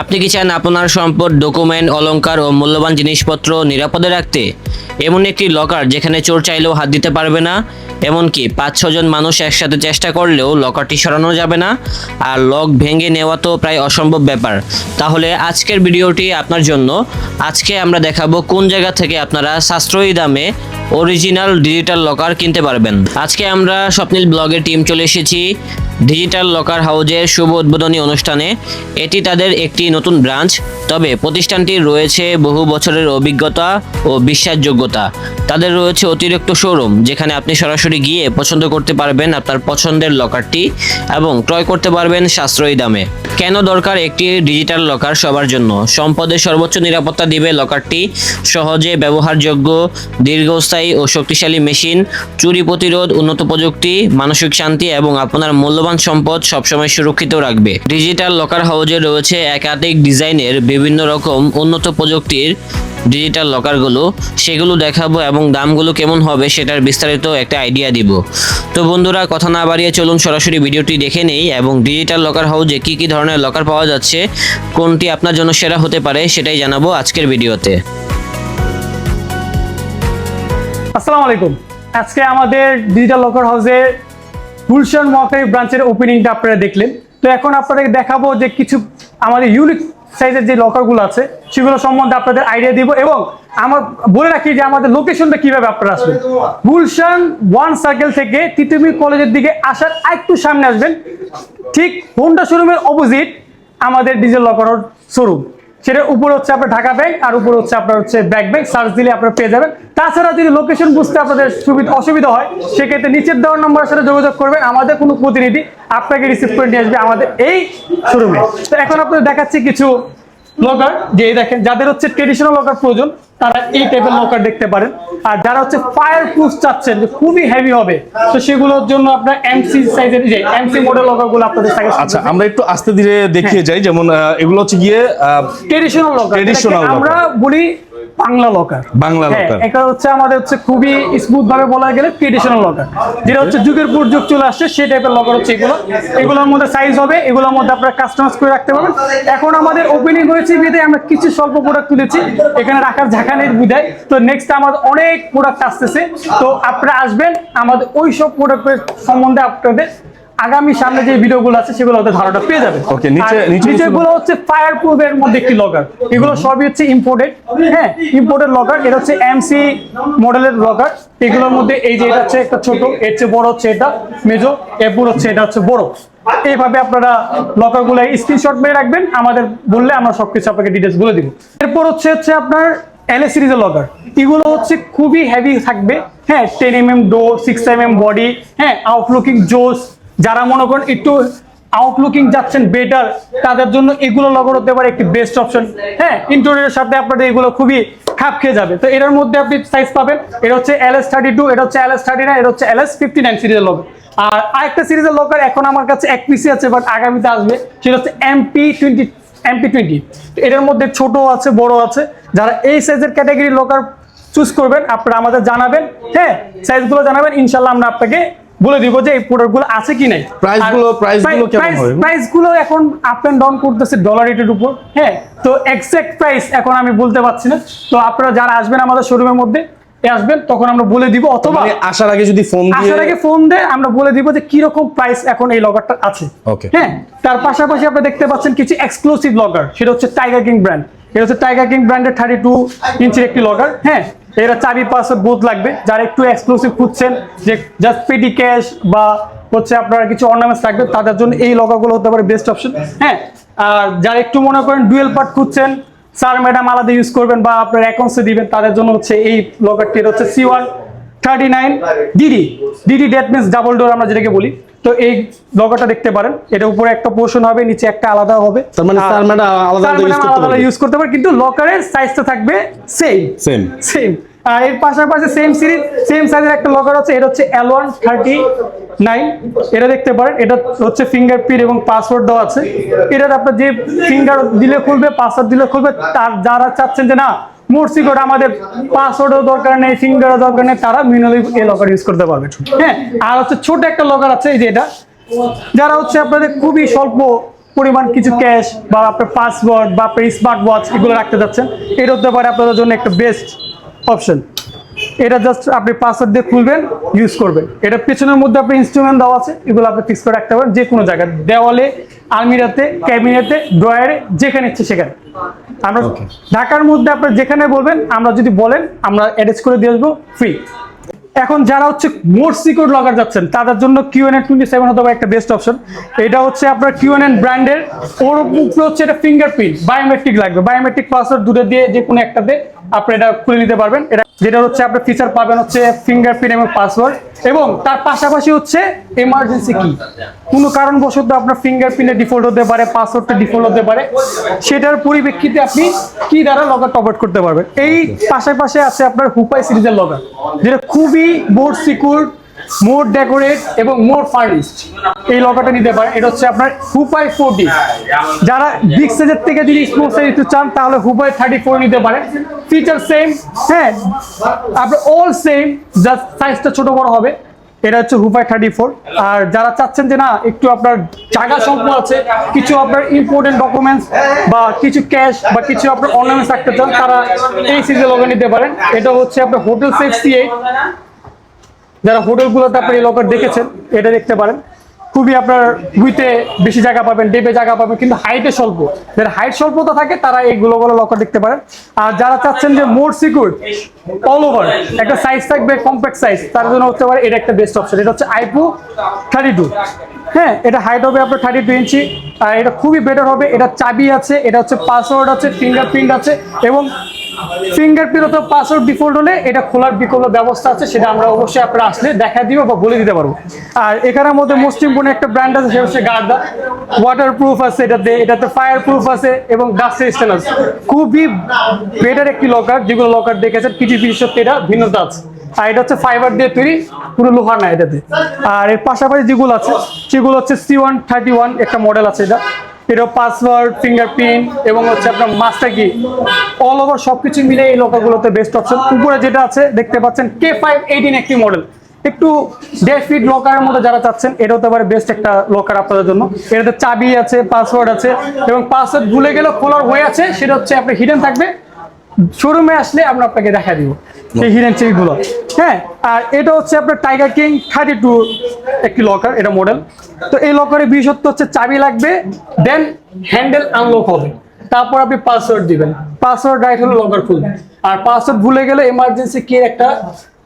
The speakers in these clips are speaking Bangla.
আপনি কি চান আপনার সম্পদ ডকুমেন্ট অলংকার ও মূল্যবান জিনিসপত্র নিরাপদে রাখতে? এমন একটি লকার যেখানে চোর চাইলেও হাত দিতে পারবে না, এমনকি পাঁচ ছজন মানুষ একসাথে চেষ্টা করলেও লকারটি সরানো যাবে না, আর লক ভেঙে নেওয়া তো প্রায় অসম্ভব ব্যাপার। তাহলে আজকের ভিডিওটি আপনার জন্য। আজকে আমরা দেখাবো কোন জায়গা থেকে আপনারা সাশ্রয়ী দামে অরিজিনাল ডিজিটাল লকার কিনতে পারবেন। আজকে আমরা স্বপ্নিল ব্লগের টিম চলে এসেছি ডিজিটাল লকার হাউজের শুভ উদ্বোধনী অনুষ্ঠানে। এটি তাদের একটি নতুন ব্রাঞ্চ তবে প্রতিষ্ঠানটির রয়েছে বহু বছরের অভিজ্ঞতা ও বিশ্বাসযোগ্যতা। তাদের রয়েছে অতিরিক্ত শোরুম যেখানে আপনি সরাসরি গিয়ে পছন্দ করতে পারবেন আপনার পছন্দের লকারটি এবং ক্রয় করতে পারবেন সাশ্রয়ী দামে। কেন দরকার একটি ডিজিটাল লকার সবার জন্য? সম্পদের সর্বোচ্চ নিরাপত্তা দিবে লকারটি সহজে ব্যবহারযোগ্য, দীর্ঘস্থায়ী ও শক্তিশালী মেশিন চুরি প্রতিরোধ, উন্নত প্রযুক্তি, মানসিক শান্তি এবং আপনার মূল্যবান সম্পদ সবসময় সুরক্ষিত রাখবে। ডিজিটাল লকার হাউজে রয়েছে একাধিক ডিজাইনের বিভিন্ন রকম উন্নত প্রযুক্তির ডিজিটাল লকারগুলো সেগুলো দেখাবো এবং দামগুলো কেমন হবে সেটার বিস্তারিত একটা আইডিয়া দিব। তো বন্ধুরা, কথা না বাড়িয়ে চলুন সরাসরি ভিডিওটি দেখে নেই এবং ডিজিটাল লকার হাউজে কী কী ধরনের লকার পাওয়া যাচ্ছে, কোনটি আপনার জন্য সেরা হতে পারে সেটাই জানাব আজকের ভিডিওতে। আসসালামু আলাইকুম। আজকে আমাদের ডিজিটাল লকার হাউসে গুলশান মহাকারী ব্রাঞ্চের ওপেনিংটা আপনারা দেখলেন। তো এখন আপনাদের দেখাবো যে কিছু আমাদের ইউনিক সাইজের যে লকারগুলো আছে, সেগুলো সম্বন্ধে আপনাদের আইডিয়া দিব এবং আমার বলে রাখি যে আমাদের লোকেশনটা কীভাবে আপনারা আসবেন। গুলশান ওয়ান সার্কেল থেকে তিতুমি কলেজের দিকে আসার একটু সামনে আসবেন। ঠিক হোন্ডা শোরুমের অপোজিট আমাদের ডিজেল লকার শোরুম সেটার উপরে হচ্ছে আপনার ঢাকা ব্যাংক আর উপরে হচ্ছে আপনার হচ্ছে ব্যাক ব্যাংক সার্চ দিলে আপনারা পেয়ে যাবেন। তাছাড়া যদি লোকেশন বুঝতে আপনাদের সুবিধা অসুবিধা হয়, সেক্ষেত্রে নিচের দেওয়ার নম্বরের সাথে যোগাযোগ করবেন। আমাদের কোনো প্রতিনিধি আপনাকে রিসিভ করে নিয়ে আসবে আমাদের এই শোরুমে তো এখন আপনাদের দেখাচ্ছি কিছু লকার যে দেখেন, যাদের হচ্ছে ট্রেডিশনাল লকার প্রয়োজন তারা এই টাইপের লকার দেখতে পারেন। আর যারা হচ্ছে ফায়ার প্রুফ চাচ্ছেন যে খুবই হেভি হবে তো সেগুলোর জন্য আপনার এমসি সাইজের যে এমসি মডেল লকারগুলো আপনাদের সাজেস্ট আচ্ছা আমরা একটু আস্তে ধীরে দেখিয়ে যাই যেমন এগুলো হচ্ছে গিয়ে ট্রেডিশনাল লকার ট্রেডিশনাল আমরা বলি বাংলা লকার বাংলা হ্যাঁ, locker। এটা হচ্ছে আমাদের হচ্ছে খুবই স্মুথ ভাবে বলা গেলে ট্রেডিশনাল লকার যেটা হচ্ছে যুগের পর যুগ চলে আসছে সেই টাইপের লকার হচ্ছে এগুলো। এগুলোর মধ্যে সাইজ হবে এগুলোর মধ্যে আপনারা কাস্টমাইজ করে রাখতে পারবেন। এখন আমাদের ওপেনিং হয়েছে বিধে আমরা কিছু স্বল্প প্রোডাক্ট তুলেছি। এখানে রাখার ঝাঁকা নেই বিধায় তো নেক্সট আমাদের অনেক প্রোডাক্ট আসতেছে। তো আপনারা আসবেন আমাদের ওই সব প্রোডাক্টের সম্বন্ধে আপনাদের আগামী সামনে যে ভিডিওগুলো আছে সেগুলো ওদের ধারণা পেয়ে যাবে। Okay, নিচে- নিচে নিচেগুলো হচ্ছে ফায়ার প্রুফের মধ্যে একটি লকার এগুলো সবই হচ্ছে ইম্পোর্টেড হ্যাঁ ইম্পোর্টেড লকার এটা হচ্ছে এমসি মডেলের লকার এগুলোর মধ্যে এই যে এটা হচ্ছে একটা ছোট এর চেয়ে বড় হচ্ছে এটা মেজো এরপর হচ্ছে এটা হচ্ছে বড়। এইভাবে আপনারা লকারগুলো স্ক্রিনশট মেরে রাখবেন। আমাদের বললে আমরা সবকিছু আপনাকে ডিটেলস বলে দিব। এরপর হচ্ছে হচ্ছে আপনার এল সিরিজের লকার এগুলো হচ্ছে খুবই হেভি থাকবে। হ্যাঁ টেন এম এম ডো সিক্স এম এম বডি হ্যাঁ আউটলুকিং জোস যারা মনে করেন একটু আউটলুকিং যাচ্ছেন বেটার তাদের জন্য এগুলো লগর হতে পারে একটি বেস্ট অপশন হ্যাঁ ইন্টোরিয়ারের সাথে আপনাদের এগুলো খুবই খাপ খেয়ে যাবে। তো এটার মধ্যে আপনি সাইজ পাবেন। এটা হচ্ছে এল এস থার্টি টু এটা হচ্ছে এল এস থার্টি নাইন এটা হচ্ছে এল এস ফিফটি নাইন সিরিজের লগর আর আরেকটা সিরিজের লকার এখন আমার কাছে এক পিসি আছে বাট আগামীতে আসবে। সেটা হচ্ছে এমপি টোয়েন্টি এমপি টোয়েন্টি তো এটার মধ্যে ছোট আছে বড় আছে। যারা এই সাইজের ক্যাটাগরি লকার চুজ করবেন, আপনারা আমাদের জানাবেন। হ্যাঁ সাইজগুলো জানাবেন। ইনশাল্লাহ আমরা আপনাকে বলে দিব যে এই প্রোডাক্টগুলো আছে কি নাই। Price গুলো- price গুলো কেমন হবে? প্রাইসগুলো এখন আপ এন্ড ডাউন করতেছে ডলার রেটের উপর হ্যাঁ? তো এক্সাক্ট প্রাইস এখন আমি বলতে পারছি না। তো আপনারা যারা আসবেন আমাদের শোরুমের মধ্যে আসবেন তখন আমরা বলে দিব অথবা মানে আসার আগে যদি ফোন দিয়ে আসার আগে ফোন দেয় আমরা বলে দিব যে কি রকম প্রাইস এখন এই লগারটা আছে। Okay. হ্যাঁ? তার পাশাপাশি আপনি দেখতে পাচ্ছেন কিছু এক্সক্লুসিভ লগার সেটা হচ্ছে টাইগার কিং ব্র্যান্ড এটা হচ্ছে টাইগার কিং ব্র্যান্ডের থার্টি টু ইঞ্চির একটি লগার হ্যাঁ? এটা চাবি পাসওয়ার্ড বোধ লাগবে, যারা একটু এক্সক্লুসিভ খুঁজছেন যে জাস্ট পেটি ক্যাশ বা হচ্ছে আপনার কিছু অর্নামেন্টস থাকবে তাদের জন্য এই লগারগুলো হতে পারে বেস্ট অপশন হ্যাঁ আর যারা একটু মনে করেন ডুয়েল পার্ট খুঁজছেন স্যার ম্যাডাম আলাদা ইউজ করবেন বা আপনার অ্যাকাউন্টসে দিবেন, তাদের জন্য হচ্ছে এই লগারটি হচ্ছে C one thirty nine DD DD that means double door আমরা যেটাকে বলি। তো এই লগারটা দেখতে পারেন। এটা উপরে একটা পোর্শন হবে নিচে একটা আলাদা হবে। তার মানে স্যার ম্যাডাম আলাদা আলাদা করতে? ইউজ করতে পারে কিন্তু লকারের সাইজটা থাকবে সেম Same. সেম আর এর পাশাপাশি সেম সিরিজ সেম সাইজের একটা লকার হচ্ছে এটা হচ্ছে এল ওয়ান থার্টি নাইন এটা দেখতে পারেন এটা হচ্ছে ফিঙ্গারপ্রিন্ট এবং পাসওয়ার্ড দেওয়া আছে। এটা আপনার যে ফিঙ্গার দিলে খুলবে পাসওয়ার্ড দিলে খুলবে তার যারা চাচ্ছেন যে না কোড আমাদের পাসওয়ার্ডও দরকার নেই ফিঙ্গারও দরকার নেই, তারা মিনালি এই লকার ইউজ করতে পারবে। হ্যাঁ আর হচ্ছে ছোট একটা লকার আছে, এই যে এটা। যারা হচ্ছে আপনাদের খুবই স্বল্প পরিমাণ কিছু ক্যাশ বা আপনার পাসওয়ার্ড বা আপনার স্মার্ট ওয়াচ এগুলো রাখতে যাচ্ছেন, এটা হতে পারে আপনাদের জন্য একটা বেস্ট অপশন এটা জাস্ট আপনি পাসওয়ার্ড দিয়ে খুলবেন ইউজ করবেন। এটা পেছনের মধ্যে আপনি ইনস্ট্রুমেন্ট দেওয়া আছে, এগুলো আপনি ফিক্স করে রাখতে পারেন যে কোনো জায়গায়। দেওয়ালে আলমিরাতে ক্যাবিনেটে ড্রয়ারে যেখানে ইচ্ছে সেখানে। আমরা ঢাকার মধ্যে আপনার যেখানে বলবেন আমরা যদি বলেন আমরা অ্যারেঞ্জ করে দিয়ে আসব ফ্রি এখন যারা হচ্ছে মোর সিকিউর লগার যাচ্ছেন তাদের জন্য কিউএন এন টোয়েন্টি সেভেন হতে একটা বেস্ট অপশন এটা হচ্ছে আপনার কিউএন এন ব্র্যান্ডের ওর উপরে হচ্ছে এটা ফিঙ্গারপ্রিন্ট বায়োমেট্রিক লাগবে। বায়োমেট্রিক পাসওয়ার্ড দুটো দিয়ে যে কোনো একটাতে আপনি এটা খুলে নিতে পারবেন। এটা যেটা হচ্ছে আপনার ফিচার পাবেন হচ্ছে ফিঙ্গারপ্রিন্ট এবং পাসওয়ার্ড এবং তার পাশাপাশি হচ্ছে এমার্জেন্সি কি কোনো কারণবশত আপনার ফিঙ্গারপ্রিন্টে ডিফল্ট হতে পারে পাসওয়ার্ডটা ডিফল্ট হতে পারে। সেটার পরিপ্রেক্ষিতে আপনি কি দ্বারা লগার টপ আউট করতে পারবেন। এই পাশাপাশি আছে আপনার হুপাই সিরিজের লগার যেটা খুবই বোর্ড সিকিউর মোর ডেকোরেট এবং মোর ফার্নিশড এই লকারটা নিতে পারেন। এটা হচ্ছে আপনার হুপাই ফোরটি যারা বিগ সাইজের থেকে যদি স্মল সাইজ একটু চান, তাহলে হুপাই থার্টি ফোর নিতে পারেন। ফিচার সেম হ্যাঁ আপনার অল সেম জাস্ট সাইজটা ছোট বড় হবে। এটা হচ্ছে হুপাই থার্টি ফোর আর যারা চাচ্ছেন যে না, একটু আপনার জায়গা সম্পদ আছে, কিছু আপনার ইম্পর্টেন্ট ডকুমেন্টস বা কিছু ক্যাশ বা কিছু আপনার অর্নামেন্টস রাখতে চান, তারা এই সিজে লগে নিতে পারেন। এটা হচ্ছে আপনার হোটেল সেফ সি যারা হোটেলগুলোতে আপনি এই লকার দেখেছেন, এটা দেখতে পারেন। খুবই আপনার উইতে বেশি জায়গা পাবেন ডেপে জায়গা পাবেন, কিন্তু হাইটে স্বল্প। যারা হাইট স্বল্পতা থাকে, তারা এইগুলো গুলো লকার দেখতে পারেন। আর যারা চাচ্ছেন যে মোর সিকিউর অল ওভার একটা সাইজ থাকবে কম্প্যাক্ট সাইজ তার জন্য হতে পারে এটা একটা বেস্ট অপশন এটা হচ্ছে আইপু থার্টি টু হ্যাঁ এটা হাইট হবে আপনার থার্টি টু ইঞ্চি। আর এটা খুবই বেটার হবে, এটা চাবি আছে, এটা হচ্ছে পাসওয়ার্ড আছে ফিঙ্গারপ্রিন্ট আছে, এবং ফিঙ্গারপ্রিন্ট অথবা পাসওয়ার্ড ডিফল্ট হলে এটা খোলার বিকল্প ব্যবস্থা আছে, সেটা আমরা অবশ্যই আপনারা আসলে দেখা দিব বা বলে দিতে পারব। আর এখানের মধ্যে মোস্ট ইম্পর্টেন্ট একটা ব্র্যান্ড আছে, সেটা হচ্ছে গার্ডা ওয়াটার প্রুফ আছে এটাতে এটাতে ফায়ার প্রুফ আছে এবং ডাস্ট রেজিস্ট্যান্ট আছে। খুবই বেটার একটি লকার যেগুলো লকার দেখেছেন কিছু বিশেষত্ব এটা ভিন্নতা আছে আর এটা হচ্ছে ফাইবার দিয়ে তৈরি, পুরো লোহার না এটাতে। আর এর পাশাপাশি যেগুলো আছে, সেগুলো হচ্ছে সি ওয়ান থার্টি ওয়ান একটা মডেল আছে এটা। এটা পাসওয়ার্ড ফিঙ্গারপ্রিন্ট এবং হচ্ছে আপনার মাস্টার কি অল ওভার সবকিছু মিলে এই লোকাগুলোতে বেস্ট অপশন উপরে যেটা আছে, দেখতে পাচ্ছেন কে ফাইভ এইটিন একটি মডেল একটু দেড় ফিট লকারের মধ্যে যারা চাচ্ছেন, এটা হতে পারে বেস্ট একটা লকার আপনাদের জন্য। এটাতে চাবি আছে পাসওয়ার্ড আছে এবং পাসওয়ার্ড ভুলে গেলেও খোলার হয়ে আছে, সেটা হচ্ছে আপনার হিডেন থাকবে। শোরুমে আসলে আমরা আপনাকে দেখা দিব। এই হিডেনগুলো। হ্যাঁ আর এটা হচ্ছে আপনার টাইগার কিং থার্টি টু একটি লকার এটা মডেল তো এই লকারে বিশেষত্ব হচ্ছে চাবি লাগবে দেন হ্যান্ডেল আনলক হবে। তারপর আপনি পাসওয়ার্ড দিবেন। পাসওয়ার্ড রাইট হলে লকার খুলবে আর পাসওয়ার্ড ভুলে গেলে এমার্জেন্সি কি একটা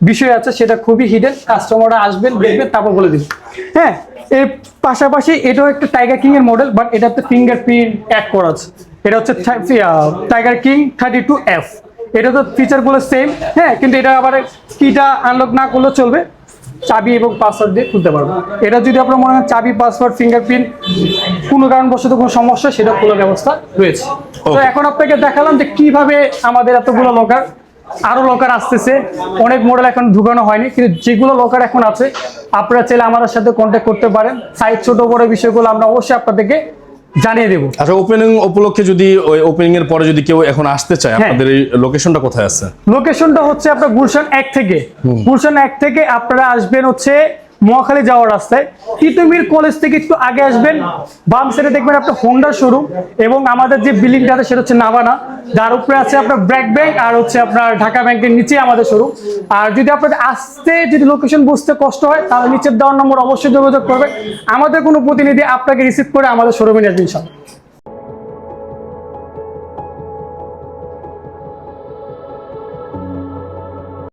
বিষয় আছে সেটা খুবই হিডেন কাস্টমাররা আসবেন দেখবেন তারপর বলে দিবেন। হ্যাঁ এর পাশাপাশি এটাও একটা টাইগার কিং এর মডেল বাট এটাতে ফিঙ্গারপ্রিন্ট অ্যাড করা আছে। এটা হচ্ছে Tiger King thirty two F এটা তো ফিচারগুলো সেম হ্যাঁ কিন্তু এটা আবার কিটা আনলক না করলেও চলবে। চাবি এবং পাসওয়ার্ড দিয়ে খুলতে পারব। এটা যদি আপনার মনে হয় চাবি পাসওয়ার্ড ফিঙ্গারপ্রিন্ট কোনো কারণবশত কোনো সমস্যা সেটা খোলার ব্যবস্থা রয়েছে। তো এখন আপনাকে দেখালাম যে কীভাবে আমাদের এতগুলো লকার আরও লকার আসতেছে। অনেক মডেল এখন ঢুকানো হয়নি কিন্তু যেগুলো লকার এখন আছে আপনারা চাইলে আমাদের সাথে কন্ট্যাক্ট করতে পারেন। সাইজ ছোট বড় বিষয়গুলো আমরা অবশ্যই আপনাদেরকে জানিয়ে দেবো। আচ্ছা ওপেনিং উপলক্ষে যদি ওই ওপেনিং এর পরে যদি কেউ এখন আসতে চায় হ্যাঁ। আপনাদের এই লোকেশনটা কোথায় আছে? লোকেশনটা হচ্ছে আপনার গুলশান এক থেকে। গুলশান এক থেকে আপনারা আসবেন হচ্ছে মহাখালী যাওয়ার রাস্তায়। তিতুমির কলেজ থেকে একটু আগে আসবেন। বাম সাইডে দেখবেন আপনার হোন্ডা শোরুম এবং আমাদের যে বিল্ডিংটা আছে সেটা হচ্ছে নাবানা যার উপরে আছে আপনার ব্র্যাক ব্যাংক আর হচ্ছে আপনার ঢাকা ব্যাংকের নিচে আমাদের শোরুম আর যদি আপনাদের আসতে যদি লোকেশন বুঝতে কষ্ট হয়, তাহলে নিচের দেওয়ার নম্বর অবশ্যই যোগাযোগ করবে আমাদের কোনো প্রতিনিধি আপনাকে রিসিভ করে আমাদের শোরুমে নিয়ে আসবে